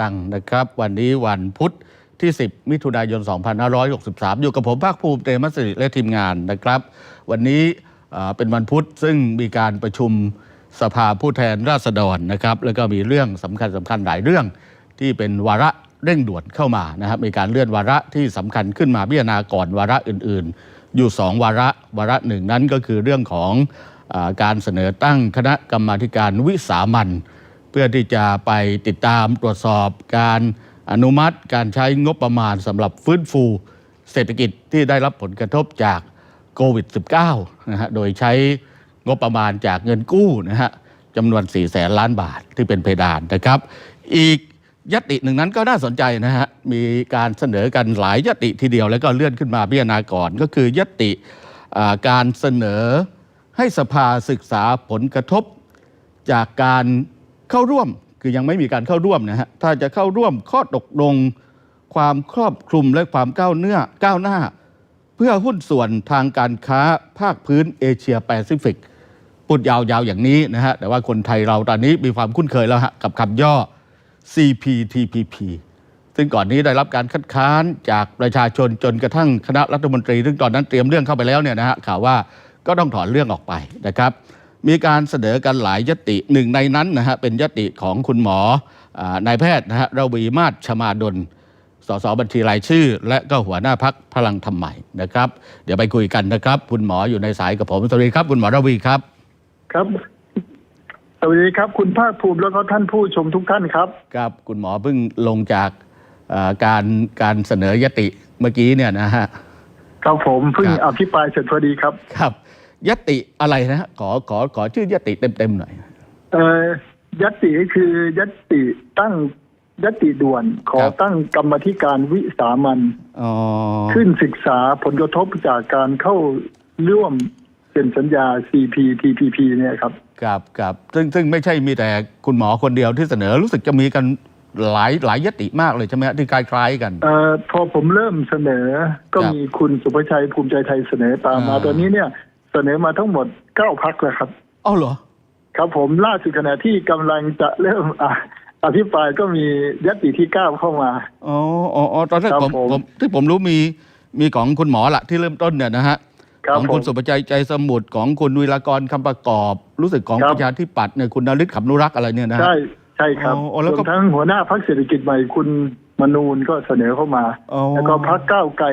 ดังนะครับ วันนี้วันพุธที่ 10 มิถุนายน 2563 อยู่กับผมภาคภูมิเตรมสิริและทีมงานนะครับ วันนี้เป็นวันพุธซึ่งมีการประชุมสภาผู้แทนราษฎรนะครับ แล้วก็มีเรื่องสำคัญสำคัญหลายเรื่องที่เป็นวาระเร่งด่วนเข้ามานะครับมีการเลื่อนวาระที่สำคัญขึ้นมาพิจารณาก่อนวาระอื่น ๆ อยู่ 2 วาระวาระหนึ่งนั้นก็คือเรื่องของอการเสนอตั้งคณะกรรมาการวิสามัน เพื่อที่จะไปติดตามตรวจสอบการอนุมัติการใช้งบประมาณสำหรับฟื้นฟู เศรษฐกิจที่ได้รับผลกระทบจากโควิด -19 นะฮะโดยใช้งบประมาณจากเงินกู้นะฮะจำนวน 4 แสนล้านบาทที่เป็นเพดานนะครับ อีกยติหนึ่งนั้นก็น่าสนใจนะฮะมีการเสนอกันหลายยติทีเดียวแล้วก็เลื่อนขึ้นมาพิจารณาก่อน ก็คือยติการเสนอให้สภาศึกษาผลกระทบจากการ เข้าร่วมคือยังไม่มีการเข้าร่วมนะฮะถ้าจะเข้าร่วมข้อตกลง ความครอบคลุมและความก้าวเนื้อก้าวหน้า เพื่อหุ้นส่วนทางการค้าภาคพื้นเอเชียแปซิฟิกพูดยาวๆอย่างนี้นะฮะแต่ว่าคนไทยเราตอนนี้มีความคุ้นเคยแล้วฮะกับคำย่อ CPTPP ซึ่งก่อนนี้ได้รับการคัดค้านจากประชาชนจนกระทั่งคณะรัฐมนตรี ซึ่งตอนนั้นเตรียมเรื่องเข้าไปแล้วเนี่ยนะฮะข่าวว่าก็ต้องถอนเรื่องออกไปนะครับ มีการเสนอกันหลายยติหนึ่งในนั้นนะฮะเป็นยติของคุณหมออานายแพทย์นะฮะระวีมาศชมาดลสสบัญชีรายชื่อ และก็หัวหน้าพักพลังธรรมใหม่นะครับ เดี๋ยวไปคุยกันนะครับ คุณหมออยู่ในสายกับผมสวัสดีครับ คุณหมอระวีครับ ครับ สวัสดีครับ คุณภาคภูมิแล้วก็ท่านผู้ชมทุกท่านครับครับคุณหมอเพิ่งลงจากเอ่อการการเสนอยติเมื่อกี้เนี่ยนะฮะครับผมเพิ่งครับอภิปรายเสร็จพอดีครับ ครับ ยติอะไรนะฮะขอขอขอชื่อยติเต็มๆหน่อย เอ่อยัตติก็คือยัตติตั้งยัตติด่วนขอครับ ตั้งกรรมธิการวิสามันอ๋อขึ้นศึกษาผลกระทบจากการเข้าร่วมเซ็นสัญญา CPTPP เนี่ยครับ ครับครับซึ่งซึ่งไม่ใช่มีแต่คุณหมอคนเดียวที่เสนอรู้สึกจะมีกันหลายหลายยติมากเลยใช่ไหมฮะที่คล้ายๆกัน เอ่อพอผมเริ่มเสนอก็ครับมีคุณสุภชัยภูมิใจไทยเสนอตามมา อ่า ตอนนี้เนี่ยเส นอมาทั้งหมดเก้าพักแล้วครับอ้าวเหรอ ครับผมล่าสุดขณะที่กำลังจะเริ่มอะอภิปรายก็มียติที่เก้าเข้ามา อ๋ออ๋ออ๋อตอนแรกครับผมผมผมที่ผมรู้มีมีของคุณหมอละที่เริ่มต้นเนี่ยนะฮะครับของคุณผมสุประชัยใจสมุทรของคุณวิรากรคำประกอบ รู้สึกของครับประชาธิปัตย์เนี่ยคุณนฤทธิ์ขำนุรักษ์อะไรเนี่ยนะฮะใช่ใช่ครับอ๋ออ๋อแล้วรก็วมทั้งหัวหน้าพักเศรษฐกิจใหม่คุณมนูนก็เสนอเข้ามาอ๋อแล้วก็พักก้าวไกล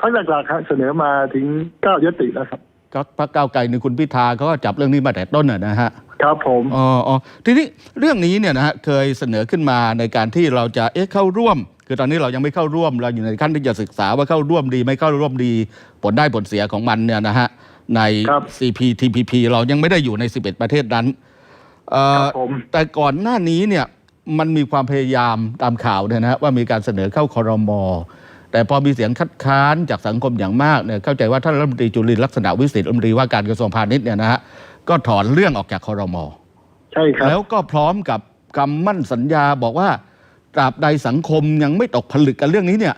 พักหลักๆครับเสนอมาถึงเก้ายติแล้วครับก็ พรรคก้าวไกลในคุณพิธาเขาก็จับเรื่องนี้มาแต่ต้นน่ะนะฮะครับผมอ๋ออ๋อทีนี้เรื่องนี้เนี่ยนะฮะเคยเสนอขึ้นมาในการที่เราจะเอ๊ะเข้าร่วม คือตอนนี้เรายังไม่เข้าร่วมเราอยู่ในขั้นที่จะศึกษาว่าเข้าร่วมดีไม่เข้าร่วมดี ผลได้ผลเสียของมันเนี่ยนะฮะในครับ CPTPP เรายังไม่ได้อยู่ใน 11 ประเทศนั้นเอ่คอรับผมแต่ก่อนหน้านี้เนี่ยมันมีความพยายามตามข่าวเนี่ยนะฮะว่ามีการเสนอเข้าคอรมอ แต่พอมีเสียงคัดค้านจากสังคมอย่างมากเนี่ยเข้าใจว่าท่านรัฐมนตรีจุลินทร์ลักษณะวิสิทธิ์รัฐมนตรีว่าการกระทรวงพาณิชย์เนี่ยนะฮะก็ถอนเรื่องออกจากคอรมอใช่ครับแล้วก็พร้อมกับคำมั่นสัญญาบอกว่าตราบใดสังคมยังไม่ตกผลึกกันเรื่องนี้เนี่ย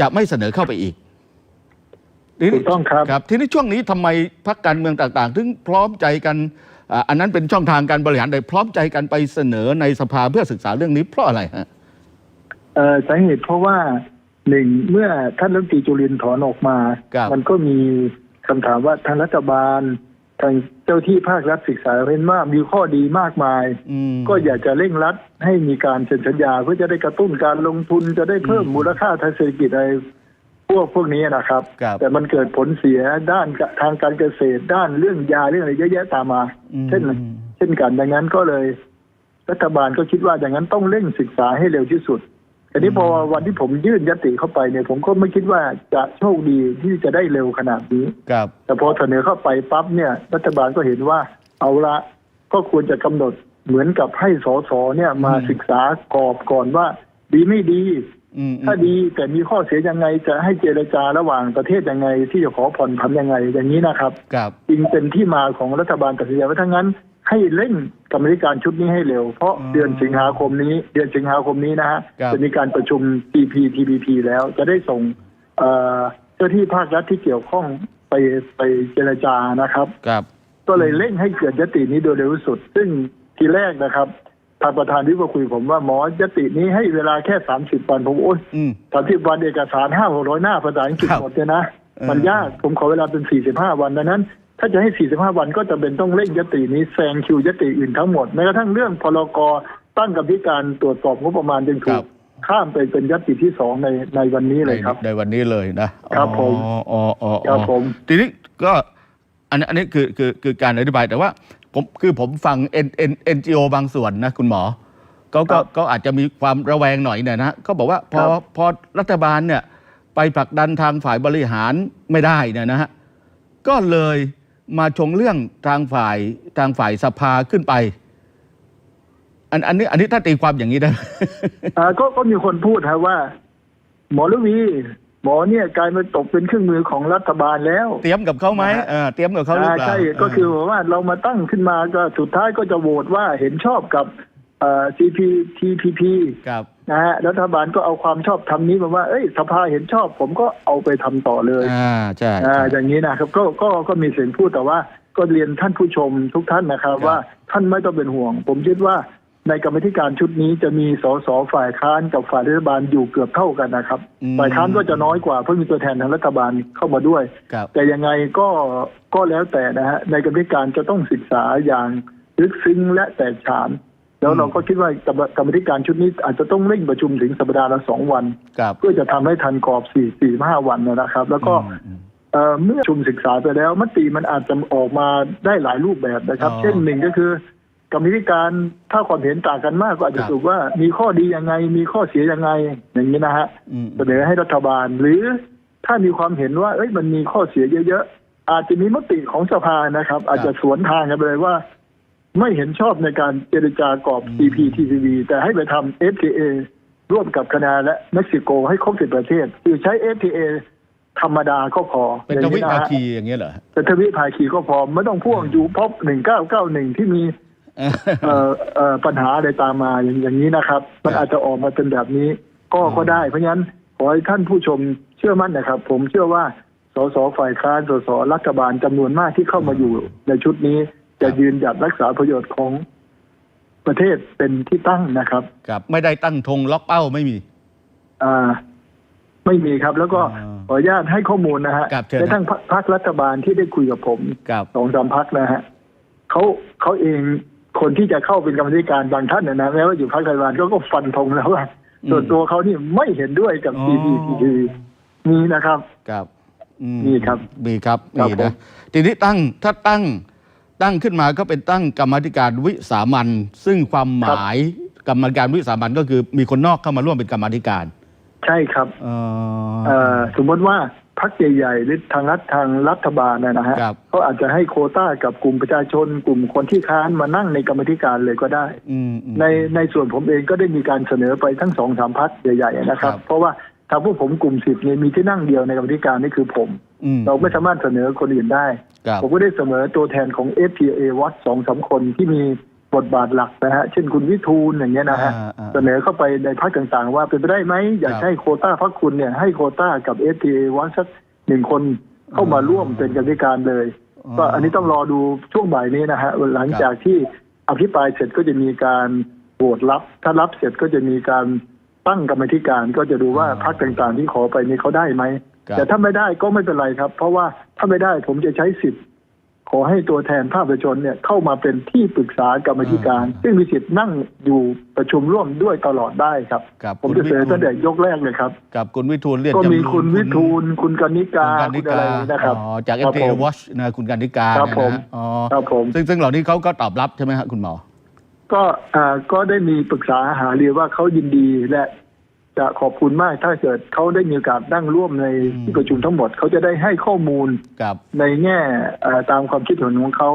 จะไม่เสนอเข้าไปอีกทีถูนี้กต้องครับครับทีนี้ช่วงนี้ทำไมพรรคการเมืองต่างๆ ถึงพร้อมใจกันอ่าอันนั้นเป็นช่องทางการบริหารแต่พร้อมใจกันไปเสนอในสภาเพื่อศึกษาเรื่องนี้เพราะอะไรฮะเอ่อสาเหตุเพราะว่า หนึ่งเมื่อท่านรัฐมนตรีจุลินทร์ถอนออกมา ครับมันก็มีคำถามว่าทางรัฐบาล ทางเจ้าที่ภาครัฐศึกษาเห็นว่ามีข้อดีมากมาย อืม ก็อยากจะเร่งรัดให้มีการเซ็นสัญญา เพื่อจะได้กระตุ้นการลงทุนจะได้เพิ่มอืมมูลค่าทางเศรษฐกิจอะไรพวกพวกนี้นะครับ ครับแต่มันเกิดผลเสียด้านทางการเกษตรด้านเรื่องยาเรื่องอะไรเยอะแยะตามมา อืม เช่น เช่นกันดังนั้นก็เลย รัฐบาลก็คิดว่าอย่างนั้นต้องเร่งศึกษาให้เร็วที่สุด ทีนี้พอวันที่ผมยื่นยติเข้าไปเนี่ยผมก็ไม่คิดว่าจะโชคดีที่จะได้เร็วขนาดนี้ครับ แต่พอเสนอเข้าไปปั๊บเนี่ยรัฐบาลก็เห็นว่าเอาละก็ควรจะกำหนดเหมือนกับให้สสเนี่ยมาอืมศึกษากรอบก่อนว่า ดีไม่ดีอืมถ้าดีแต่มีข้อเสียยังไงจะให้เจรจาระหว่างประเทศยังไง ที่จะขอผ่อนผันยังไงอย่างนี้นะครับ ครับจึงเป็นที่มาของรัฐบาลตัดสินใจว่าทั้างนั้น ให้เร่งกรรมธิการชุดนี้ให้เร็ว เพราะอืมเดือนสิงหาคมนี้ เดือนสิงหาคมนี้นะฮะครับจะมีการประชุม CPTPP แล้วจะได้ส่งเอ่อเจ้าที่ภาครัฐที่เกี่ยวข้องไปไปเจรจานะครับครับ ก็เลยเร่งให้เกิดยตินี้โดยเร็วที่สุด ซึ่งทีแรกนะครับทางประธานวิปคุยผมว่าหมอยตินี้ให้เวลาแค่สามสิบวันผมโอ้ยอืมสามสิบวันเอกสารห้าหกร้อยหน้าภาษาอังกฤษครับหมดเลยนะเออมันยากผมขอเวลาเป็นสี่สิบห้าวันดังนั้น ถ้าจะให้สี่สิบห้าวันก็จะเป็นต้องเร่งยตินี้แซงคิวยติอื่นทั้งหมดแม้กระทั่งเรื่องพลกตั้งกรรมธิการตรวจสอบงบประมาณจึงถูครักบข้ามไปเป็นยติที่สองในในวันนี้เลยครับ ในในวันนี้เลยนะครับผมอ๋ออ๋ออ๋อครับผมทีนี้ก็อันนี้อันนี้คือคือคือการอธิบายแต่ว่าผมคือผมฟังเอ็นเอ็นเอ็นจีโอบางส่วนนะคุณหมอก็ก็ก็อาจจะมีความระแวงหน่อยเนี่ยนะเขาบอกว่าพอครับพอรัฐบาลเนี่ยไปผลักดันทางฝ่ายบริหารไม่ได้เนี่ยนะฮะก็เลย มาชงเรื่องทางฝ่ายทางฝ่ายสภาขึ้นไป อันอันนี้ อันนี้ถ้าตีความอย่างนี้ได้ไหมอ่าก็ก็มีคนพูดครับว่า หมอลวีหมอเนี่ยกลายมาตกเป็นเครื่องมือของรัฐบาลแล้ว เตรียมกับเขาไหมนะฮะเออเตรียมกับเขาหรือเปล่าใช่ก็คือว่าเรามาตั้งขึ้นมาก็สุดท้ายก็จะโหวตว่าเห็นชอบกับเอ่อ CPTPP ครับ นะฮะรัฐบาลก็เอาความชอบทำนี้มาว่าเอ้ยสภาเห็นชอบ ผมก็เอาไปทำต่อเลยอ่าใช่อ่าใช่อย่างนี้นะครับก็ก็ก็มีเสียงพูดแต่ว่าก็เรียนท่านผู้ชมทุกท่านนะครับครับ ว่าท่านไม่ต้องเป็นห่วง ผมคิดว่าในกรรมธิการชุดนี้จะมีสสฝ่ายค้านกับฝ่ายรัฐบาลอยู่เกือบเท่ากันนะครับอืมฝ่ายค้านก็จะน้อยกว่าเพราะมีตัวแทนทางรัฐบาลเข้ามาด้วยครับแต่ยังไงก็ก็แล้วแต่นะฮะในกรรมธิการจะต้องศึกษาอย่างลึกซึ้งและแตกฉาน แล้วเราก็คิดว่ากรรมกรรมธิการชุดนี้อาจจะต้องเร่งประชุมถึงสัปดาห์ละสองวันครับเพื่อจะทำให้ทันกรอบสี่สี่ห้าวันนะครับ แล้วก็อืมอืมเอ่อเมื่อประชุมศึกษาไปแล้วมติมันอาจจะออกมาได้หลายรูปแบบนะครับอ๋อเช่นหนึ่งก็คือกรรมธิการถ้าความเห็นต่างกันมากก็อาจคจะรับสรุปว่ามีข้อดียังไง มีข้อเสียยังไงอย่างนี้นะฮะอืมเสนอให้รัฐบาล หรือถ้ามีความเห็นว่าเอ้ยมันมีข้อเสียเยอะๆอาจจะมีมติของสภานะครับ อาจจะสวนทางกันไปเลยว่า ไม่เห็นชอบในการเจรจากรอบ CPTPP แต่ให้ไปทำ FTA ร่วมกับแคนาดาและเม็กซิโกให้ครบสิบประเทศ คือใช้ FTA ธรรมดาก็พอเป็นอย่ทงวินะภาฮะคีอย่างเงี้ยเหรอเป็นทวิภาคีก็พอไม่ต้องพ่วงยูพบหนึ่งเก้าเก้าหนึ่งที่มีเอ่อเอ่อปัญหาอะไรตามมาอย่างอย่างนี้นะครับ มันครับอาจจะออกมาเป็นแบบนี้ ก็อืมก็ได้ เพราะฉะนั้นขอให้ท่านผู้ชมเชื่อมั่นนะครับ ผมเชื่อว่าสสฝ่ายค้านสสรัฐบาลจำนวนมากที่เข้ามาอยู่ในชุดนี้ จะยืนหยัดรักษาประโยชน์ของประเทศเป็นที่ตั้งนะครับครับ ไม่ได้ตั้งธงล็อกเป้าไม่มี อ่า ไม่มีครับ แล้วก็อ่าขออนุญาตให้ข้อมูลนะฮะครับเชิญในทั้งพรรคพรรครัฐบาลที่ได้คุยกับผมครับ สองสามพักนะฮะเขาเขาเองคนที่จะเข้าเป็นกรรมธิการบางท่านนะนะแม้ว่าอยู่พรรครัฐบาลก็ก็ฟันธงแล้วว่าอืมส่วนตัวเขานี่ไม่เห็นด้วยกับ อ๋อ CPTPP มีนะครับ ครับอืมีครับมีครับครับมีผนะมทีนี้ตั้งถ้าตั้ง ตั้งขึ้นมาก็เป็นตั้งกรรมาธิการวิสามันซึ่งความหมายกรรมาธิการวิสามันก็คือมีคนนอกเข้ามาร่วมเป็นกรรมาธิการ ใช่ครับเอ่อเอ่อสมมติว่าพรรคใหญ่ๆหรือทางรัฐทางรัฐบาลนะนะฮะครับเขาอาจจะให้โควต้ากับกลุ่มประชาชน กลุ่มคนที่ค้านมานั่งในกรรมธิการเลยก็ได้อืมอืมในในส่วนผมเองก็ได้มีการเสนอไปทั้งสองสามพักใหญ่ ๆ นะครับครับเพราะว่า ทางพวกผมกลุ่มสิบเนี่ยมีที่นั่งเดียวในกรรมธิการนี่คือผมอืมเราไม่สามารถเสนอคนอื่นได้ครับผมก็ได้เสนอตัวแทนของ FTA วัดสองสามคนที่มีบทบาทหลักนะฮะ เช่นคุณวิทูลอย่างเงี้ยนะฮะอ่าอ่าเสนอเข้าไปในพักต่างๆ ว่าเป็นไปได้ไหม อยากครับให้โควต้าพักคุณเนี่ยให้โควต้ากับ FTA วัดสักหนึ่งคนเข้ามาร่วมเป็นกรรมธิการเลยอ๋อก็อันนี้ต้องรอดูช่วงบ่ายนี้นะฮะหลังจากที่อภิปรายเสร็จก็จะมีการโหวตรับ ถ้ารับเสร็จก็จะมีการ ตั้งกรรมธิการก็จะดูว่าพรรคต่างๆที่ขอไปนี้เขาได้ไหม ครับ แต่ถ้าไม่ได้ก็ไม่เป็นไรครับ เพราะว่าถ้าไม่ได้ผมจะใช้สิทธิ์ ขอให้ตัวแทนภาคประชาชนเนี่ยเข้ามาเป็นที่ปรึกษากรรมธิการ ซึ่งมีสิทธิ์นั่งอยู่ประชุมร่วมด้วยตลอดได้ครับ ครับผมคุณจะเสนอวิทูล ตั้งแต่ยกแรกเลยครับ กับคุณวิทูลเรียนก็จำมีรูนคุณวิทูลคุณกนิกาคุณกันนิคุณอะไรกานะครับ อ๋อจาก ครับ FTA ผม Watch นะคุณกันนิกาครับเนี่ยผม นะอ๋อครับผม ซึ่งซึ่งเหล่านี้เขาก็ตอบรับใช่ไหมฮะคุณหมอ ก็อ่าก็ได้มีปรึกษาหารือว่าเขายินดีและจะขอบคุณมากถ้าเกิดเขาได้มีโอกาสนั่งร่วมในอืมที่ประชุมทั้งหมดเขาจะได้ให้ข้อมูลกับในแง่เอ่อตามความคิดเห็นของเขา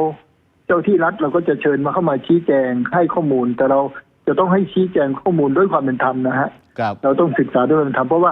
เจ้าที่รัฐเราก็จะเชิญมาเข้ามาชี้แจงให้ข้อมูล แต่เราจะต้องให้ชี้แจงข้อมูลด้วยความเป็นธรรมนะฮะกับเราต้องศึกษาด้วยความเป็นธรรมเพราะว่า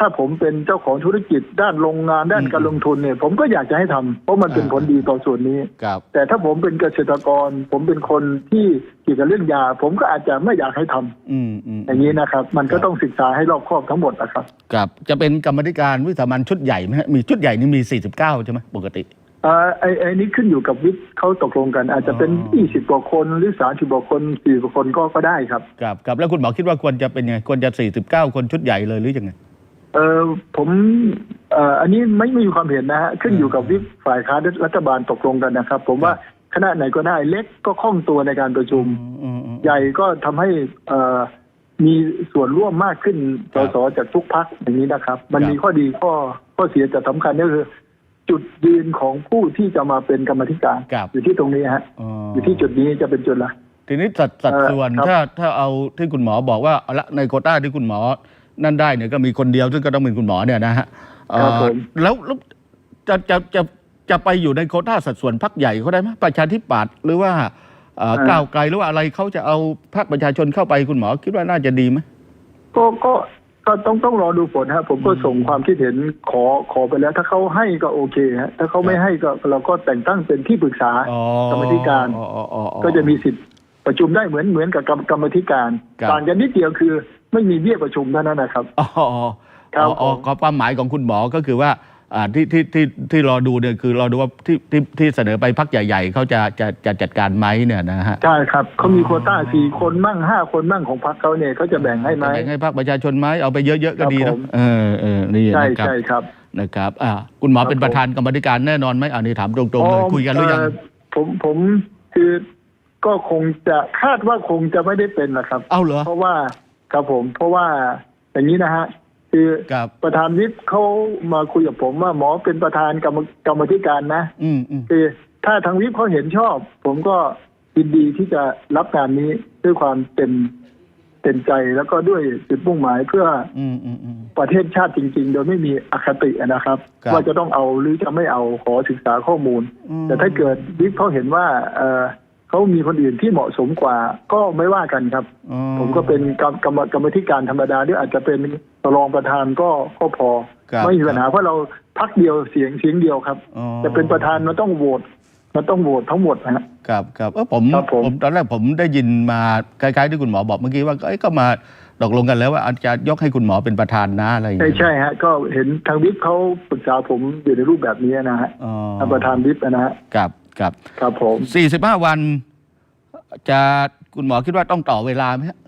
ถ้าผมเป็นเจ้าของธุรกิจด้านโรงงานด้านอืมการลงทุนเนี่ย ผมก็อยากจะให้ทำเพราะมันเป็นอ่าผลดีต่อส่วนนี้กับแต่ถ้าผมเป็นเกษตรกร ผมเป็นคนที่เกี่ยวกับเรื่องยา ผมก็อาจจะไม่อยากให้ทำอืมอืมอย่างนี้นะครับ มันก็ครับต้องศึกษาให้รอบคอบทั้งหมดนะครับกับ จะเป็นกรรมาธิการวิสามันชุดใหญ่ไหมฮะมีชุดใหญ่นี่มี 49 ใช่ไหมปกติอ่าไอ้ไอ้นี่ขึ้นอยู่กับวิปเขาตกลงกัน อาจจะเป็นอ๋อยี่สิบกว่าคนหรือสามสิบกว่าคนสี่กว่าคนก็ก็ได้ครับครับครับแล้วคุณหมอคิดว่าควรจะเป็นยังไงควรจะ 49 คนชุดใหญ่เลยหรือยังไง เออผมเอ่ออันนี้ไม่ไม่มีความเห็นนะฮะขึ้นอยู่กับวิปฝ่ายค้านรัฐบาลตกลงกันนะครับ ผมว่าคณะไหนก็ได้เล็กก็คล่องตัวในการประชุม อืมอืม ใหญ่ก็ทำให้เอ่อมีส่วนร่วมมากขึ้นครัสบสจากทุกพักอย่างนี้นะครับ มันครับมีข้อดีข้อข้อเสียแต่สำคัญก็คือ จุดยืนของผู้ที่จะมาเป็นกรรมธิการ ครับ อยู่ที่ตรงนี้ฮะอ๋ออยู่ที่จุดนี้จะเป็นจุดละทีนี้สัดสัดเอ่อส่วนครับ ถ้าถ้าเอาที่คุณหมอบอกว่าเอาละในโควต้าที่คุณหมอ นั่นได้เนี่ยก็มีคนเดียวซึ่งก็ต้องเป็นคุณหมอเนี่ยนะฮะเอ่อครับผมแล้วแล้วจะจะจะจะไปอยู่ในโควต้าสัดส่วนพักใหญ่เขาได้ไหมประชาธิปัตย์หรือว่าเอ่อก้าวไกลหรือว่าอะไรเขาจะเอาพรรคประชาชนเข้าไปคุณหมอคิดว่าน่าจะดีไหม ก็ก็ก็ต้องต้องรอดูผลฮะผมก็ส่งความคิดเห็นขอขอไปแล้ว ถ้าเขาให้ก็โอเคฮะถ้าเขาไม่ให้ก็เราก็แต่งตั้งเป็นที่ปรึกษา อ๋อกรรมธิการ อ๋ออ๋ออ๋ออ๋อก็จะมีสิทธิ์ประชุมได้เหมือนเหมือนกับกรรมกรรมธิการครับ ต่างกันนิดเดียวคือ ไม่มีเบี้ยประชุมเท่านั้นนะครับอ๋ออ๋อครับอ๋อผม ก็ความหมายของคุณหมอก็คือว่าอ่าที่ที่ที่ที่รอดูเนี่ยคือรอดูว่าที่ที่ที่เสนอไปพักใหญ่ ๆเขาจะจะจะจัดการไหมเนี่ยนะฮะ ใช่ครับเขามีอ๋อโควต้าสี่คนมั่งห้าคนมั่งของพรรคเขาเนี่ยเขาจะแบ่งให้ไหมจะแบ่งให้ภาคประชาชนไหมเอาไปเยอะๆก็ดีครันะบผม เออเออนี่ใช่นะครับใช่ครับ นะครับอ่าคุณหมอครับ เป็นประธานกรรมธิการแน่นอนไหมอันนี้ถามตรงๆเลยคุยกันหรือยัง เผมผมคือก็คงจะคาดว่าคงจะไม่ได้เป็นนะครับ เอาเหรอเพราะว่า ครับผม เพราะว่าอย่างนี้นะฮะคือครับ ประธานวิปเขามาคุยกับผมว่าหมอเป็นประธานกรรมกรรมธิการนะ อืมอืมคือถ้าทางวิปเขาเห็นชอบ ผมก็ยินดีที่จะรับงานนี้ด้วยความเต็มเต็มใจแล้วก็ด้วยจุดมุ่งหมายเพื่ออืมอืมอืม ประเทศชาติจริง ๆ โดยไม่มีอคตินะครับ ครับ ว่าจะต้องเอาหรือจะไม่เอาขอศึกษาข้อมูล อืมแต่ถ้าเกิดวิปเขาเห็นว่าเอ่อ เขามีคนอื่นที่เหมาะสมกว่า ก็ไม่ว่ากันครับอ๋อผมก็เป็นกรรมกรรมกรรมธิการธรรมดาหรืออาจจะเป็นรองประธานก็ก็พอ ครับไม่มีปัญหาเพราะเราพักเดียวเสียงเสียงเดียวครับ อ๋อ จะเป็นประธานมันต้องโหวตมันต้องโหวตทั้งหมดนะฮะ ครับครับเออผมครับผมผมตอนแรกผมได้ยินมาคล้ายๆที่คุณหมอบอกเมื่อกี้ว่าเอ้ยก็มาตกลงกันแล้วว่าอาจจะยกให้คุณหมอเป็นประธานนะอะไรอย่างใช่เงี้ยใช่ฮะ ก็เห็นทางวิปเขาปรึกษาผมอยู่ในรูปแบบนี้นะฮะอ๋อทางประธานวิปนะฮะ ครับ ครับครับผมสี่สิบห้าวัน จะคุณหมอคิดว่าต้องต่อเวลาไหมฮะ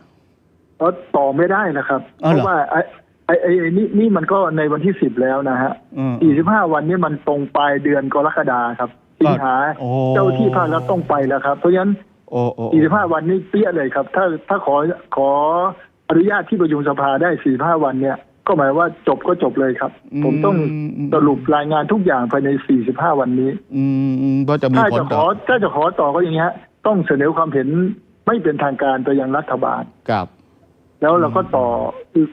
เพราะต่อไม่ได้นะครับอ๋อเพเหรอราะว่าไอ้ไอ้ไอ้ไอ้นี่นี่มันก็ในวันที่สิบแล้วนะฮะอืมสี่สิบห้าวันนี้มันตรงปลายเดือนกรกฎาครับสิงหาโอ้ เจ้าที่ภาครัฐต้องไปแล้วครับ เพราะฉะนั้น โอ้โอ้สี่สิบห้าวันนี้เปี้ยเลยครับ ถ้าถ้าขอขออนุญาตที่ประชุมสภาได้สี่ห้าวันเนี่ย ก็หมายว่าจบก็จบเลยครับ ผมต้องสรุปรายงานทุกอย่างภายในสี่สิบห้าวันนี้ อืมอืมเพราะจะมีถ้าผลจะขต่ออถ้าจะขอต่อก็อย่างเงี้ยต้องเสนอความเห็นไม่เป็นทางการไปยังรัฐบาล กับ แล้วเราก็ต่อ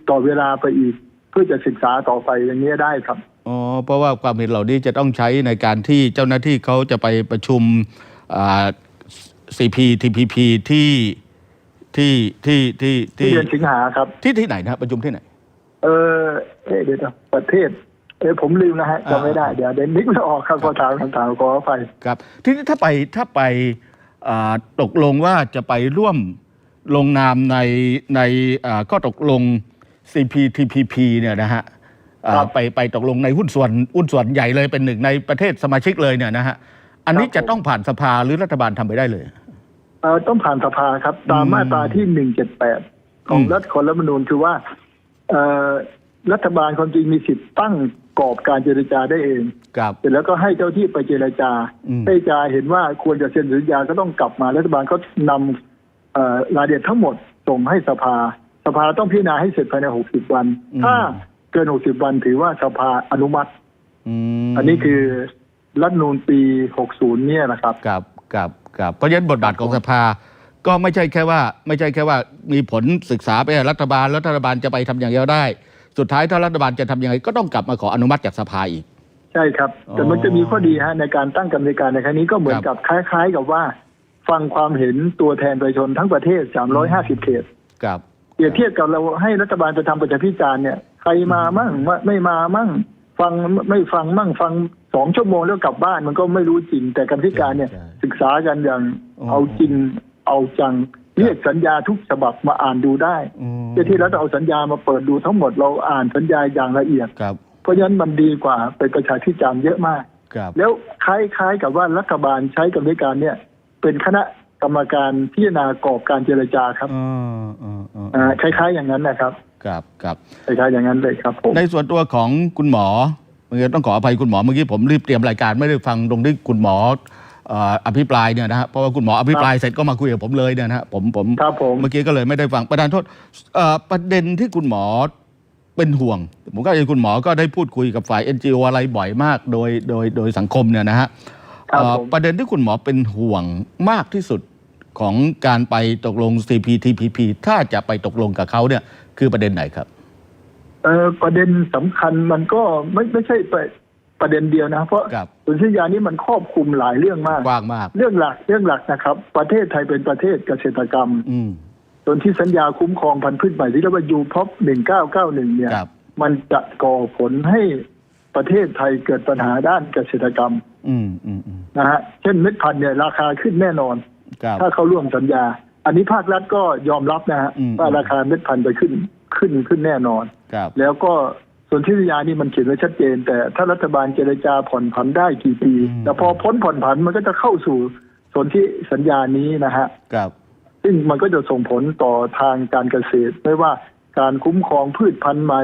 ต่อเวลาไปอีก เพื่อจะศึกษาต่อไปอย่างเงี้ยได้ครับ อ๋อเพราะว่าความเห็นเหล่านี้จะต้องใช้ในการที่เจ้าหน้าที่เขาจะไปประชุมอ่า CPTPP ที่ที่ที่ที่ที่เดือนสิงหาครับ ที่ที่ไหนนะประชุมที่ไหน เออเอ๊ะเดี๋ยวนะประเทศเออผมลืมนะฮะจำไม่ได้เดี๋ยวเดี๋ยวนึกไม่ออกครับพอถามคำถามขออภัยครับ ทีนี้ถ้าไปถ้าไปอ่าตกลงว่าจะไปร่วมลงนามในในอ่าข้อตกลง CPTPP เนี่ยนะฮะอ่าครับไปไปตกลงในหุ้นส่วนหุ้นส่วนใหญ่เลยเป็นหนึ่งในประเทศสมาชิกเลยเนี่ยนะฮะอันนี้ครับจะต้องผ่านสภาหรือรัฐบาลทำไปได้เลยเออต้องผ่านสภาครับ ตามอืมมาตราที่หนึ่งเจ็ดแปดของอืมรัฐคนรัฐธรรมนูญคือว่าเอ่อ รัฐบาลความจริงมีสิทธิ์ตั้งกรอบการเจรจาได้เองกับ เสร็จแล้วก็ให้เจ้าที่ไปเจรจาอืมให้จาเห็นว่าควรจะเซ็นสัญญาก็ต้องกลับมารัฐบาลก็นำเอ่อรายละเอียดทั้งหมดส่งให้สภา สภาต้องพิจารณาให้เสร็จภายในหกสิบวัน ถ้าเกินหกสิบวันถือว่าสภาอนุมัติอืมอันนี้คือรัฐธรรมนูญปี 60 เนี่ยนะครับกับกับกับเพราะฉะนั้นบทบาทของสภา ก็ไม่ใช่แค่ว่า ไม่ใช่แค่ว่ามีผลศึกษาไปให้รัฐบาลแล้วรัฐบาลจะไปทำอย่างเดียวได้ สุดท้ายถ้ารัฐบาลจะทำยังไงก็ต้องกลับมาขออนุมัติจากสภาอีก ใช่ครับอ๋อแต่มันจะมีข้อดีฮะในการตั้งกรรมการในครั้งนี้ก็เหมือนครับกับคล้าย ๆ กับว่า ฟังความเห็นตัวแทนประชาชนทั้งประเทศ 350 เขตกับเปรียบเทียบกับเราให้รัฐบาลไปทำประชาพิจารณ์เนี่ยใครมามั่งไม่ไม่มามั่งฟังไม่ฟังมั่งฟังสองชั่วโมงแล้วกลับบ้านมันก็ไม่รู้จริง แต่กรรมธิการเนี่ยใช่ศึกษากันอย่างอ๋อเอาจริง เอาจังเรียกสัญญาทุกฉบับมาอ่านดูได้อืมเจ้าที่รัฐเอาสัญญามาเปิดดูทั้งหมดเราอ่านสัญญาอย่างละเอียดครับเพราะฉะนั้นมันดีกว่าไปประชาพิจารณ์เยอะมากครับแล้วคล้ายๆกับว่ารัฐบาลใช้กรรมการเนี่ย เป็นคณะกรรมการพิจารณากรอบการเจรจาครับเออเออเอออ่าคล้ายๆอย่างนั้นนะครับครับครับคล้ายๆอย่างนั้นเลยครับผมในส่วนตัวของคุณหมอเมื่อกี้ต้องขออภัยคุณหมอเมื่อกี้ผมรีบเตรียมรายการไม่ได้ฟังตรงที่คุณหมอ เอ่ออภิปรายเนี่ยนะฮะเพราะว่าคุณหมออภิปรายเสร็จก็มาคุยกับผมเลยเนี่ยนะฮะผมผมครับผม เมื่อกี้ก็เลยไม่ได้ฟังประธานโทษเอ่อประเด็นที่คุณหมอเป็นห่วง ผมก็เห็นคุณหมอก็ได้พูดคุยกับฝ่าย NGO อะไรบ่อยมาก โดยโดยโดยสังคมเนี่ยนะฮะครับเอ่อผม ประเด็นที่คุณหมอเป็นห่วงมากที่สุดของการไปตกลง CPTPP ถ้าจะไปตกลงกับเขาเนี่ยคือประเด็นไหนครับ เออประเด็นสำคัญมันก็ไม่ไม่ใช่ประ ประเด็นเดียวนะ เพราะครับ สนธิยานี้มันครอบคลุมหลายเรื่องมาก กว้างมาก เรื่องหลักเรื่องหลักนะครับ ประเทศไทยเป็นประเทศเกษตรกรรม อืมส่วนที่สัญญาคุ้มครองพันธุ์พืชใหม่ที่เรียกว่ายูพอปหนึ่งเก้าเก้าหนึ่งเนี่ย ครับ มันจะก่อผลให้ประเทศไทยเกิดปัญหาด้านเกษตรกรรมอืมอืมอืมนะฮะเช่นเม็ดพันธุ์เนี่ยราคาขึ้นแน่นอน ครับ ถ้าเขาร่วมสัญญา อันนี้ภาครัฐก็ยอมรับนะฮะอืม ว่าราคาเม็ดพันธุ์จะขึ้นขึ้นขึ้นแน่นอน ครับ แล้วก็ ส่วนที่สัญญานี่มันเขียนไว้ชัดเจน แต่ถ้ารัฐบาลเจรจาผ่อนผันได้กี่ปีแต่พอพ้นผ่อนผันมันก็จะเข้าสู่ส่วนที่สัญญานี้นะฮะครับซึ่งมันก็จะส่งผลต่อทางการเกษตร ไม่ว่าการคุ้มครองพืชพันธุ์ใหม่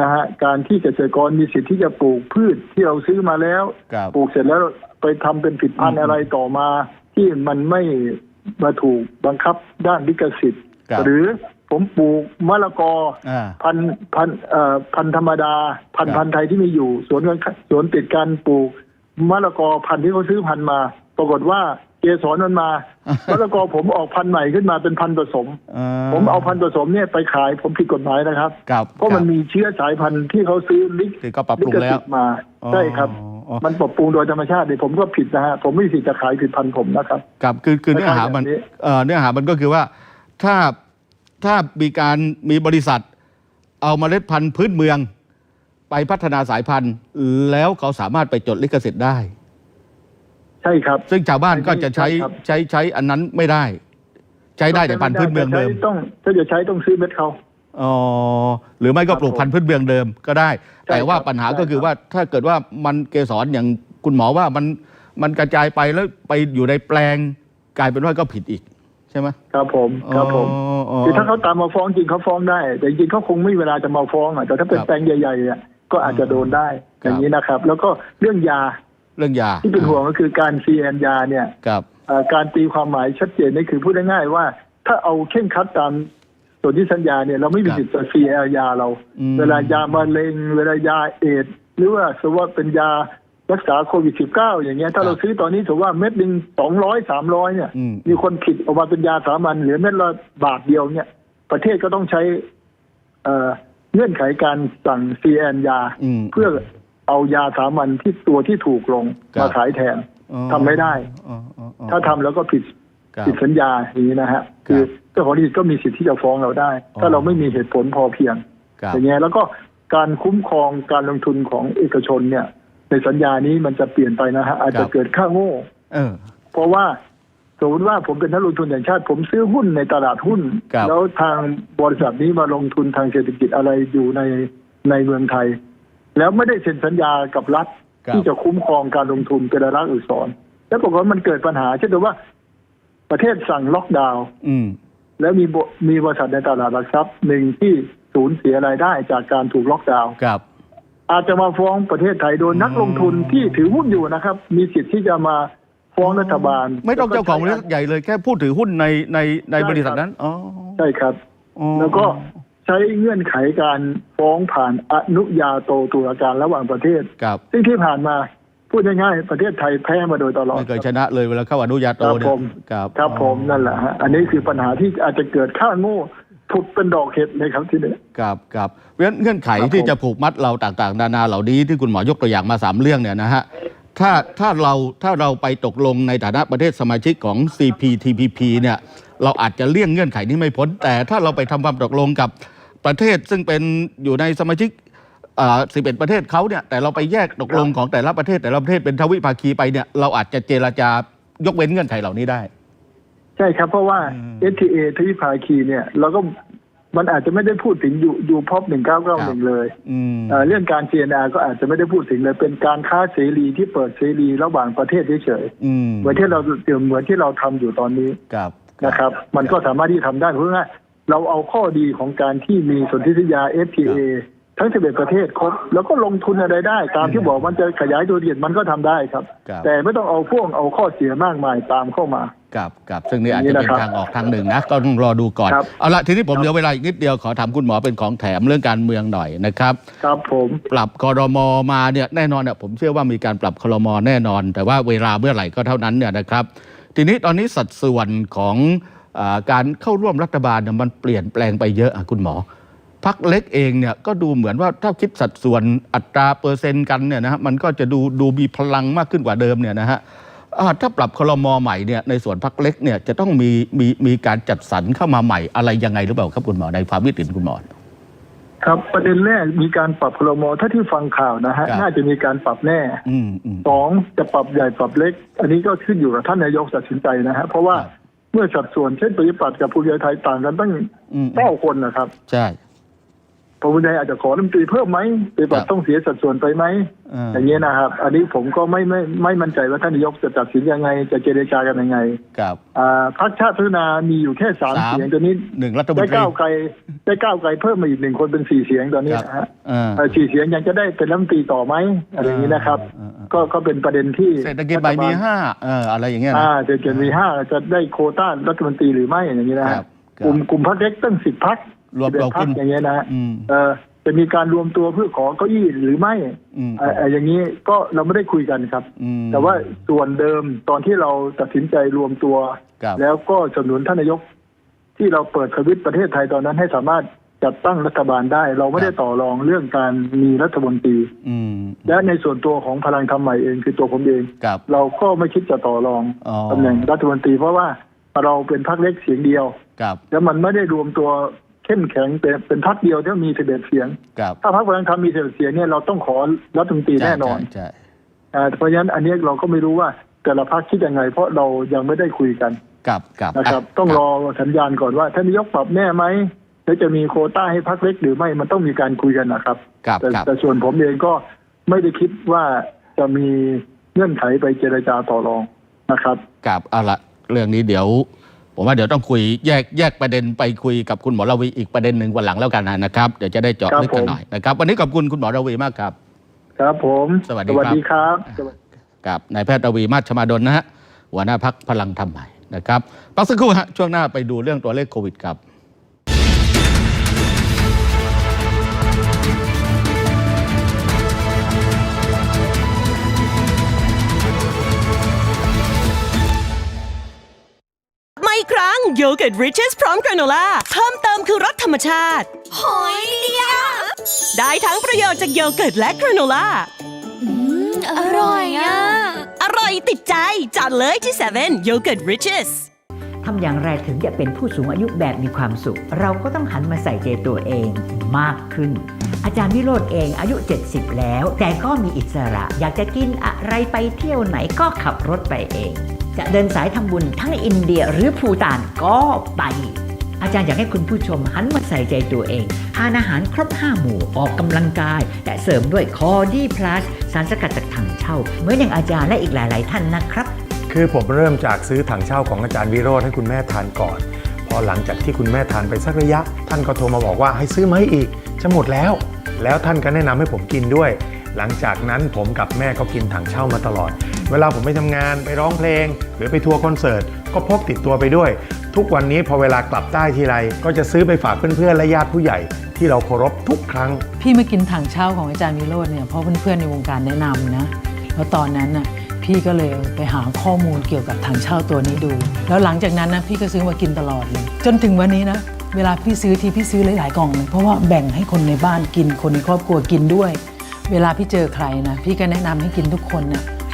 นะฮะการที่เกษตรกรมีสิทธิ์ที่จะปลูกพืชที่เราซื้อมาแล้วครับปลูกเสร็จแล้วไปทำเป็นผิดพันธุ์อะไรต่อมา ที่มันไม่มาถูกบังคับด้านลิขสิทธิ์ครับหรือ ผมปลูกมะละกออ่าพันธุ์พันธุ์เอ่อพันธุ์ธรรมดา พันครัธุ์บพันธุ์ไทยที่มีอยู่สวนกันสวนติดกันปลูกมะละกอพันธุ์ที่เขาซื้อพันธุ์มา ปรากฏว่าเกสรมันมามะละกอผมออกพันธุ์ใหม่ขึ้นมาเป็นพันธุ์ผสม ผมเอาพันธุ์ผสมเนี่ยไปขายผมผิดกฎหมายนะครับครับเพราะมันมีเชื้อสายพันธุ์ที่เขาซื้อลิขที่ก็ปรับปรุงแล้วลิขสิทธิ์มาใช่ครับอ๋ออ๋อมันปรับปรุงโดยธรรมชาติเนี่ยผมก็ผิดนะฮะผมไม่มีสิทธิ์จะขายผิดพันธุ์ผมนะครับ ครับคือคือไม่เนื้อหามันใช่แบบนี้เอ่อเนื้อหามันก็คือว่าถ้า ถ้ามีการมีบริษัท เอาเมล็ดพันธุ์พื้นเมือง ไปพัฒนาสายพันธุ์ แล้วเขาสามารถไปจดลิขสิทธิ์ได้ ใช่ครับ ซึ่งชาวบ้านก็จะใช้ใช่ครับใช้ใช้อันนั้นไม่ได้ ใช้ได้แต่พันธุ์พื้นเมืองเดิมใช้ต้องถ้าจะใช้ต้องซื้อเม็ดเขาอ๋อหรือไม่ก็ปลูกครับผมพันธุ์พื้นเมืองเดิมก็ได้ใช่แต่ว่าครับปัญหาใช่ก็คือครับว่าถ้าเกิดว่ามันเกสรอย่างคุณหมอว่ามันมันกระจายไปแล้วไปอยู่ในแปลงกลายเป็นว่าก็ผิดอีก ใช่ไหมครับผมครับผมอ๋ออ๋อคือถ้าเขาตามมาฟ้องจริงเขาฟ้องได้ แต่จริงๆเขาคงไม่มีเวลาจะมาฟ้องอะแต่ถ้าเป็นครับแปลงใหญ่ๆเนี่ยก็อาจจะโดนได้ครับอย่างนี้นะครับ แล้วก็เรื่องยาเรื่องยาที่เป็นห่วงก็คือการซีแอนยาเนี่ยครับเอ่อการตีความหมายชัดเจนนี่คือพูดง่ายๆว่า ถ้าเอาเข่งครัดตามส่วนที่สัญญาเนี่ยเราไม่มีครับสิทธิ์จะซีแอยาเราอืมเวลายามะเร็งเวลายาเอดส์หรือว่าสมมติว่าเป็นยา รักษาโควิด -19 อย่างเงี้ยถ้าเราซื้อตอนนี้ถือว่าเม็ดหนึ่งสองร้อยสามร้อยเนี่ยอืมมีคนผิดออกมาเป็นยาสามัญเหลือเม็ดละบาทเดียวเนี่ย ประเทศก็ต้องใช้เอ่อเงื่อนไขการสั่งซีแอนยาอืมเพื่อเอายาสามัญที่ตัวที่ถูกลงครับมาขายแทนอ๋อทำไม่ได้อ๋ออ๋ออ๋อถ้าทำแล้วก็ผิดครับผิดสัญญาอย่างนี้นะฮะ คือเจ้าของลิขสิทธิ์ก็มีสิทธิ์ที่จะฟ้องเราได้อ๋อถ้าเราไม่มีเหตุผลพอเพียงครับอย่างเงี้ยแล้วก็การคุ้มครองการลงทุนของเอกชนเนี่ย ในสัญญานี้มันจะเปลี่ยนไปนะฮะอาจจะเกิดค่าโง่ เออ เพราะว่าสมมติว่าผมเป็นนักลงทุนแห่งชาติ ผมซื้อหุ้นในตลาดหุ้น ครับ แล้วทางบริษัทนี้มาลงทุนทางเศรษฐกิจอะไรอยู่ในในเมืองไทย แล้วไม่ได้เซ็นสัญญากับรัฐ ครับ ที่จะคุ้มครองการลงทุนเป็นรายลักษณ์อักษร แล้วปรากฏว่ามันเกิดปัญหา เช่นเดียวว่า ประเทศสั่งล็อกดาวน์อืม แล้วมีบมีบริษัทในตลาดหลักทรัพย์หนึ่งที่สูญเสียรายได้จากการถูกล็อกดาวน์ ครับ อาจจะมาฟ้องประเทศไทยโดยนักลงทุนที่ถือหุ้นอยู่นะครับ มีสิทธิ์ที่จะมาฟ้องรัฐบาล ไม่ต้องเจ้าของบริษัทใหญ่เลยแค่ผู้ถือหุ้นในในในใช่บริษัทครับนั้นอ๋อใช่ครับอ๋อแล้วก็ใช้เงื่อนไขการฟ้องผ่านอนุญาโตตุลาการระหว่างประเทศครับซึ่งที่ผ่านมาพูดง่ายๆประเทศไทยแพ้มาโดยตลอดไม่เคยชนะเลยเวลาเข้าอนุญาโตครับเนี่ผยมครับครับผมนั่นแหละฮะอันนี้คือปัญหาที่อาจจะเกิดค่าโง่ ผุดเป็นดอกเห็ดเลยครับที่นี้ครับครับเพราะฉะนั้นเงื่อนไขครับที่ผมจะผูกมัดเราต่างๆ นานาเหล่านี้ที่คุณหมอยกตัวอย่างมาสามเรื่องเนี่ยนะฮะถ้าถ้าเราถ้าเราไปตกลงในฐานะประเทศสมาชิกของ CPTPP เนี่ยเราอาจจะเลี่ยงเงื่อนไขนี้ไม่พ้นแต่ถ้าเราไปทำความตกลงกับประเทศซึ่งเป็นอยู่ในสมาชิกอ่า11 ประเทศเขาเนี่ยแต่เราไปแยกตกลงของแต่ละประเทศแต่ละประเทศเป็นทวิภาคีไปเนี่ยเราอาจจะเจรจายกเว้นเงื่อนไขเหล่านี้ได้ ใช่ครับเพราะว่าอืม FTA ทวิภาคีเนี่ยเราก็มันอาจจะไม่ได้พูดถึงยูยูพอปหนึ่งเก้าเก้าหนึ่งเลยอืมเอ่อเรื่องการ GNR ก็อาจจะไม่ได้พูดถึงเลย เป็นการค้าเสรีที่เปิดเสรีระหว่างประเทศเฉยอืมๆเหมือนที่เราเหมือนที่เราทำอยู่ตอนนี้ครับนะครับ มันก็สามารถที่จะทำได้เพราะว่าเราเอาข้อดีของการที่มีสนธิสัญญา FTA ทั้ง 11 ประเทศครบแล้วก็ลงทุนอะไรได้ ตามที่บอกมันจะขยายตัวเรียนมันก็ทำได้ครับ ครับแต่ไม่ต้องเอาพ่วงเอาข้อเสียมากมายตามเข้ามา กับกับซึ่งนี่อาจจะเป็นนี่นะครับทางออกทางหนึ่งนะ ก็ต้องรอดูก่อน ครับ เอาละทีนี้ผมเหลือเวลาอีกนิดเดียวขอถามคุณหมอเป็นของแถมเรื่องการเมืองหน่อยนะครับ ครับผม ปรับคอรมอมาเนี่ยแน่นอนเนี่ยผมเชื่อว่ามีการปรับคอรมอแน่นอน แต่ว่าเวลาเมื่อไหร่ก็เท่านั้นเนี่ยนะครับ ทีนี้ตอนนี้สัดส่วนของอาการเข้าร่วมรัฐบาลเนี่ยมันเปลี่ยนแปลงไปเยอะอะคุณหมอ พักเล็กเองเนี่ยก็ดูเหมือนว่าถ้าคิดสัดส่วนอัตราเปอร์เซ็นต์กันเนี่ยนะฮะมันก็จะดูดูมีพลังมากขึ้นกว่าเดิมเนี่ยนะฮะอ่าถ้าปรับคลมอใหม่เนี่ยในส่วนพักเล็กเนี่ยจะต้องมีมีมีการจัดสรรเข้ามาใหม่อะไรยังไงหรือเปล่าครับคุณหมอในความคิดเห็นคุณหมอครับประเด็นแรกมีการปรับพลมถ้าที่ฟังข่าวนะฮะครับน่าจะมีการปรับแน่อืมอืมสองจะปรับใหญ่ปรับเล็ก อันนี้ก็ขึ้นอยู่กับท่านนายกตัดสินใจนะฮะเพราะว่าครับเมื่อสัดส่วนเช่นประชาธิปัตย์กับภูมิใจไทยต่างกันตั้งอืมเก้าคนนะครับ ใช่ ภูมิใจไทยอาจจะขอรัฐมนตรีเพิ่มไหมประชาธิปัตครัย์บต้องเสียสัดส่วนไปไหมอ่าอย่างนี้ยนะครับ อันนี้ผมก็ไม่ไม่ไม่มั่นใจว่าท่านนายกจะตัดสินยังไง จะเจรจากันยังไงกับอ่าพรรคชาติพัฒนามีอยู่แค่สามสามเสียงตอนนี้หนึ่งรัฐมนได้ตรีก้าวไกลได้ก้าวไกลเพิ่มมาอีกหนึ่งคนเป็นสี่เสียงตอนนี้นะฮะอ่าเอ่อสี่เสียงยังจะได้เป็นรัฐมนตรีต่อไหมอะไรอย่างนี้นะครับอ่าอ่าก็ก็เป็นประเด็นที่เศรษฐกิจใหม่มีห้าเอออะไรอย่างเงี้ยนะอ่าเศรษฐกิจมีห้าจะได้โควต้ารัฐมนตรีหรือไม่อย่างนี้นะคฮะรับคกรับลุ่มกลุ่มพรรคเล็กตั้งสิบพรรค รวม11เราพรรขึ้คนอย่างเงี้ยนะฮะอืม เออจะมีการรวมตัวเพื่อขอเก้าอี้หรือไม่อืม เอ่อเอ่ออย่างนี้ก็เราไม่ได้คุยกันครับ อืม แต่ว่าส่วนเดิมตอนที่เราตัดสินใจรวมตัว ครับ แล้วก็สนับสนุนท่านนายก ที่เราเปิดสวิตช์ประเทศไทยตอนนั้นให้สามารถจัดตั้งรัฐบาลได้ เราไม่ได้ต่อรองเรื่องการมีรัฐมนตรี อืมและในส่วนตัวของพลังธรรมใหม่เองคือตัวผมเองกับ เราก็ไม่คิดจะต่อรองอ๋อ ตำแหน่งรัฐมนตรี เพราะว่าเราเป็นพรรคเล็กเสียงเดียวกับ แล้วมันไม่ได้รวมตัว เข้มแข็งเป็นเป็นพรรคเดียวที่มีสิบเอ็ดเสียงกับถ้าพรรคพลังธรรมมีสิบเอ็ดเสียงเนี่ยเราต้องขอรัฐมนตรีแน่นอนใช่ใช่อ่าเพราะฉะนั้นอันนี้เราก็ไม่รู้ว่าแต่ละพรรคคิดยังไง เพราะเรายังไม่ได้คุยกันกับกับนะครับะต้องรอสัญญาณก่อนว่าท่านนายกปรับแน่ไหมแล้วจะมีโควต้าให้พรรคเล็กหรือไม่มันต้องมีการคุยกันนะครับกับแต่กับแต่ส่วนผมเองก็ไม่ได้คิดว่าจะมีเงื่อนไขไปเจรจาต่อรองนะครับกับเอาละเรื่องนี้เดี๋ยว ผมว่าเดี๋ยวต้องคุยแยกแยกประเด็นไปคุยกับคุณหมอระวีอีกประเด็นหนึ่งวันหลังแล้วกันนะครับเดี๋ยวจะได้เจาะครับลึกกันผมหน่อยนะครับ วันนี้ขอบคุณคุณหมอระวีมากครับ ครับผมสวัสดีครับครับสวัสดีกับนายแพทย์ระวีมาชชมาดลนะฮะหัวหน้าพักพลังธรรมใหม่นะครับพักสักครู่ฮะช่วงหน้าไปดูเรื่องตัวเลขโควิดครับ โยเกิร์ตริชเชสพร้อมกราโนล่าเพิ่มเติมคือรสธรรมชาติ หอยเดียได้ทั้งประโยชน์จากโยเกิร์ตและกราโนล่าอืมอร่อยอะ อร่อยติดใจจัดเลยที่7โยเกิร์ตริชเชสทำอย่างไรถึงจะเป็นผู้สูงอายุแบบมีความสุข เราก็ต้องหันมาใส่ใจตัวเองมากขึ้น อาจารย์วิโรธเองอายุ 70 แล้ว แต่ก็มีอิสระ อยากจะกินอะไรไปเที่ยวไหนก็ขับรถไปเอง จะเดินสายทำบุญทั้งอินเดียหรือภูตานก็ไป อาจารย์อยากให้คุณผู้ชมหันมาใส่ใจตัวเอง ทานอาหารครบ 5 หมู่ออกกำลังกาย และเสริมด้วยคอดีพลัสสารสกัดจากถังเช่า เหมือนอย่างอาจารย์และอีกหลาย ๆ ท่านนะครับ คือผมเริ่มจากซื้อถังเช่าของอาจารย์วิโรธให้คุณแม่ทานก่อน พอหลังจากที่คุณแม่ทานไปสักระยะ ท่านก็โทรมาบอกว่าให้ซื้อมาให้อีกจะหมดแล้ว แล้วท่านก็แนะนำให้ผมกินด้วย หลังจากนั้นผมกับแม่ก็กินถังเช่ามาตลอด เวลาผมไปทำงานไปร้องเพลง หรือไปทัวร์คอนเสิร์ตก็พกติดตัวไปด้วย ทุกวันนี้พอเวลากลับใต้ทีไร ก็จะซื้อไปฝากเพื่อนๆและญาติผู้ใหญ่ที่เราเคารพทุกครั้ง พี่มากินถังเช่าของอาจารย์วิโรจน์เนี่ยเพราะเพื่อนๆในวงการแนะนำนะแล้วตอนนั้นน่ะพี่ก็เลยไปหาข้อมูลเกี่ยวกับถังเช่าตัวนี้ดู แล้วหลังจากนั้นนะพี่ก็ซื้อมากินตลอดเลย จนถึงวันนี้นะเวลาพี่ซื้อทีพี่ซื้อหลายๆกล่องเลยเพราะว่าแบ่งให้คนในบ้านกินคนในครอบครัวกินด้วย เวลาพี่เจอใครนะพี่ก็แนะนำให้กินทุกคนนะ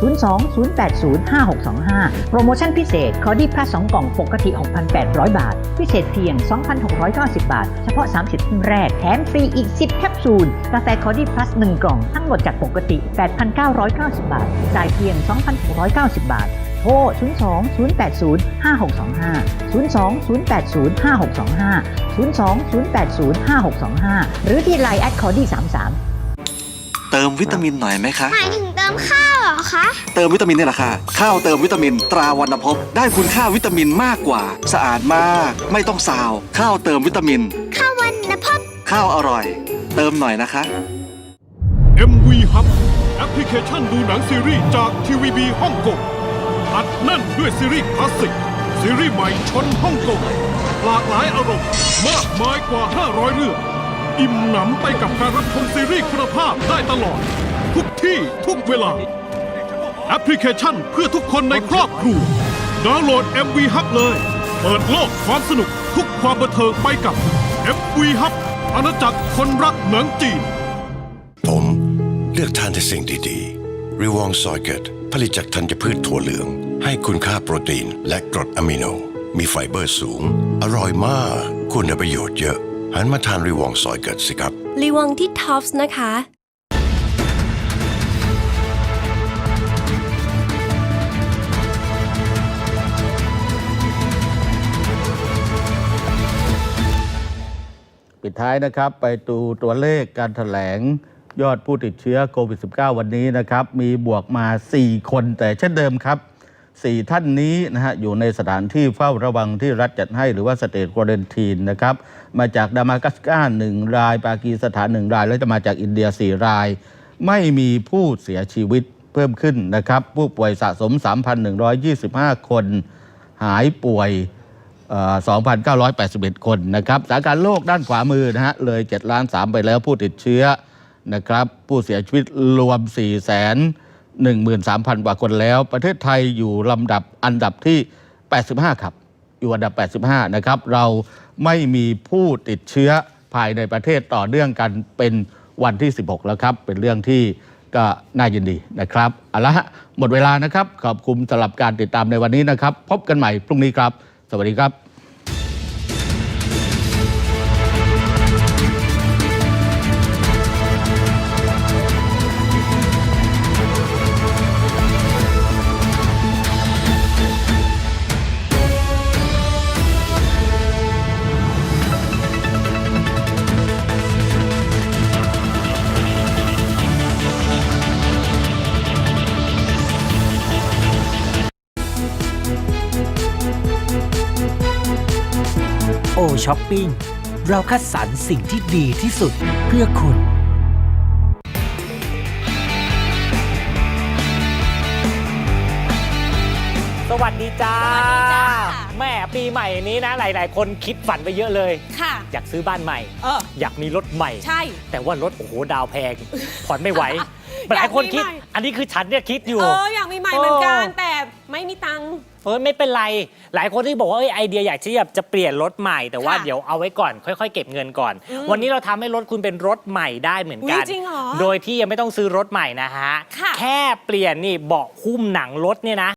020805625 โปรโมชั่นพิเศษคอดี้พลัส2กล่องปกติ 6,800 บาท พิเศษเพียง 2,690 บาท เฉพาะ 30พึ่งแรก แถมฟรีอีก 10 แคปซูล กาแฟคอดี้พลัส1กล่อง ทั้งหมดจากปกติ 8,990 บาท จ่ายเพียง 2,690 บาทโทร02 080 5625 02 080 5625 02 080 5625 หรือที่ Line แอดคอดี้33 เติมวิตามินหน่อยไหมคะ หมายถึงเติมข้าวเหร อคะ เติมวิตามินนี่แหละค่ะ ข้าวเติมวิตามินตราวันภพได้คุณค่าวิตามินมากกว่า สะอาดมาก ไม่ต้องซาว ข้าวเติมวิตามิน ข้าววันนะพบข้าวอร่อย เติมหน่อยนะคะ MV Hub แอปพลิเคชันดูหนังซีรีส์จากทีวีบีฮ่องกงอัดแน่นด้วยซีรีส์คลาสสิก ซีรีส์ใหม่ชนฮ่องกงหลากหลายอารมณ์มากมายกว่า 500 เรื่อง อิ่มหนำไปกับการรับชมซีรีส์คุณภาพได้ตลอด ทุกที่ทุกเวลา แอปพลิเคชันเพื่อทุกคนในครอบครัว ดาวน์โหลด MV Hub เลย เปิดโลกความสนุกทุกความบันเทิงไปกับ MV Hub อาณาจักรคนรักหนังจีน ผมเลือกทานแต่สิ่งดีๆ ริวองซอยเกตผลิตจากธัญพืชถั่วเหลือง ให้คุณค่าโปรตีนและกรดอะมิโน มีไฟเบอร์สูง อร่อยมาก คุณประโยชน์เยอะ หันมาทานริวองซอยเกตสิครับ รีวังที่ท็อปส์นะคะ ปิดท้ายนะครับ ไปดูตัวเลขการถแถลงยอดผู้ติดเชื้อโควิด -19 วันนี้นะครับ มีบวกมา 4 คนแต่เช่นเดิมครับ 4 ท่านนี้นะฮะอยู่ในสถานที่เฝ้าระวังที่รัฐจัดให้หรือว่าสเตทควอเรนทีนนะครับ มาจากดามากัสกาหนึ่งราย ปากีสถานหนึ่งราย และจะมาจากอินเดีย 4 ราย ไม่มีผู้เสียชีวิตเพิ่มขึ้นนะครับ ผู้ป่วยสะสม 3,125 คน หายป่วย 2,981 คนนะครับสถานการณ์โลกด้านขวามือนะฮะเลย7ล้าน3ไปแล้วผู้ติดเชื้อนะครับผู้เสียชีวิตรวม 4 1 3 0 0 0 กว่าคนแล้ว ประเทศไทยอยู่ลำดับอันดับที่ 85 ครับ อยู่อันดับ 85 นะครับ เราไม่มีผู้ติดเชื้อภายในประเทศต่อเนื่องกันเป็นวันที่ 16 แล้วครับ เป็นเรื่องที่ก็น่ายินดีนะครับเอาละฮะหมดเวลานะครับ ขอบคุณสำหรับการติดตามในวันนี้นะครับ พบกันใหม่พรุ่งนี้ครับ สวัสดีครับ ช้อปปิ้ง เราคัดสรรสิ่งที่ดีที่สุดเพื่อคุณ สวัสดีจ้าสวัสดีจ้าแม่ปีใหม่นี้นะ หลาย ๆ คนคิดฝันไปเยอะเลย ค่ะ อยากซื้อบ้านใหม่ เออ อยากมีรถใหม่ ใช่ แต่ว่ารถโอ้โหดาวแพง ผ่อนไม่ไหว หลายคนคิด อยากมีใหม่ อันนี้คือฉันเนี่ยคิดอยู่ เอออยากมีใหม่เหมือนกันเออ แต่ไม่มีตังค์ เออไม่เป็นไร หลายคนที่บอกว่าเอ้ยไอเดียอยากที่จะเปลี่ยนรถใหม่แต่ว่าค่ะเดี๋ยวเอาไว้ก่อน ค่อย ๆ เก็บเงินก่อนอืมวันนี้เราทำให้รถคุณเป็นรถใหม่ได้เหมือนกันอุ๊ยจริงเหรอโดยที่ยังไม่ต้องซื้อรถใหม่นะฮะ ค่ะ แค่เปลี่ยนนี่เบาะหุ้มหนังรถเนี่ยนะ